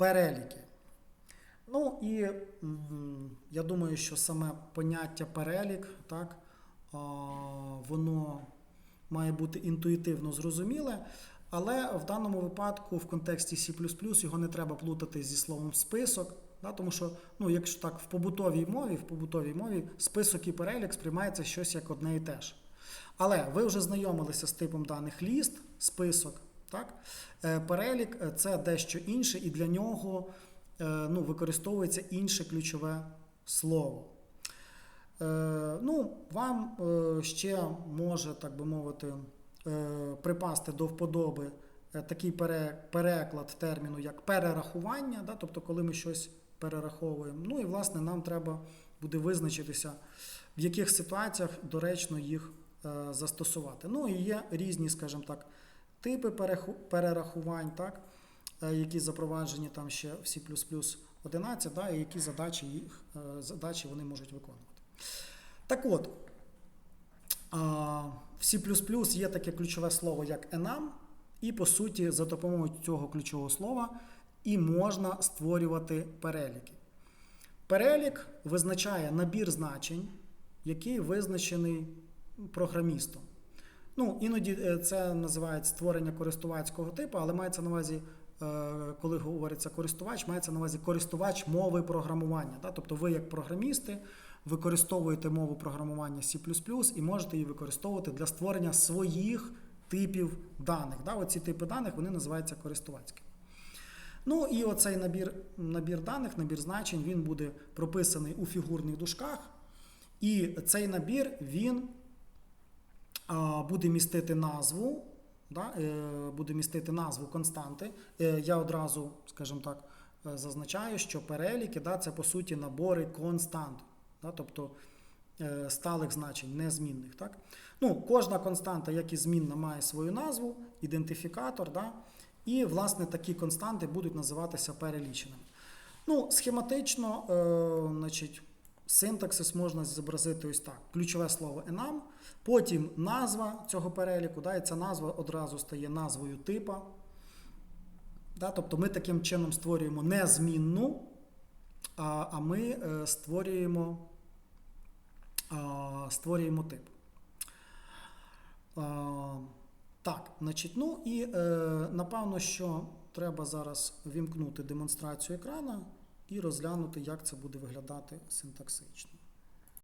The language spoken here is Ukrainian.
переліки. Ну і я думаю, що саме поняття перелік, так, воно має бути інтуїтивно зрозуміле, але в даному випадку в контексті C його не треба плутати зі словом список. Да, тому що, ну, якщо так, в побутовій мові, в побутовій мові список і перелік сприймається щось як одне і те ж. Але ви вже знайомилися з типом даних ліст, список. Так? Е, Перелік е, це дещо інше, і для нього е, ну, використовується інше ключове слово. Ну, вам ще може, так би мовити, припасти до вподоби такий переклад терміну, як перерахування, да? тобто, коли ми щось перераховуємо. Ну і власне нам треба буде визначитися, в яких ситуаціях доречно їх застосувати. Ну і є різні, скажімо так, типи перерахувань, так? е, які запроваджені там ще в C 11, да? і які задачі, їх, е, задачі вони можуть виконувати. Так от, в C є таке ключове слово, як enum, і по суті, за допомогою цього ключового слова і можна створювати переліки. Перелік визначає набір значень, який визначений програмістом. Ну, іноді е, це називають створення користувацького типу, але мається на увазі, е, коли говориться користувач, мається на увазі користувач мови програмування. Да? Тобто ви, як програмісти, використовуєте мову програмування C і можете її використовувати для створення своїх типів даних. Да? Оці типи даних вони називаються користувацькими. Ну і оцей набір, набір даних, набір значень, він буде прописаний у фігурних дужках. І цей набір він буде містити назву, да, е, буде містити назву константи. Е, Я одразу, скажімо так, е, зазначаю, що переліки да, це по суті набори констант, да, тобто сталих значень, незмінних. Так? Ну, кожна константа, як і змінна, має свою назву, ідентифікатор. Да? І, власне, такі константи будуть називатися переліченими. Ну, схематично, значить, синтаксис можна зобразити ось так: ключове слово enum, потім назва цього переліку, да, і ця назва одразу стає назвою типа. Да, тобто ми таким чином створюємо незмінну, а, а ми е, створюємо, створюємо тип. Так, значить, ну і е, напевно, що треба зараз вімкнути демонстрацію екрана і розглянути, як це буде виглядати синтаксично.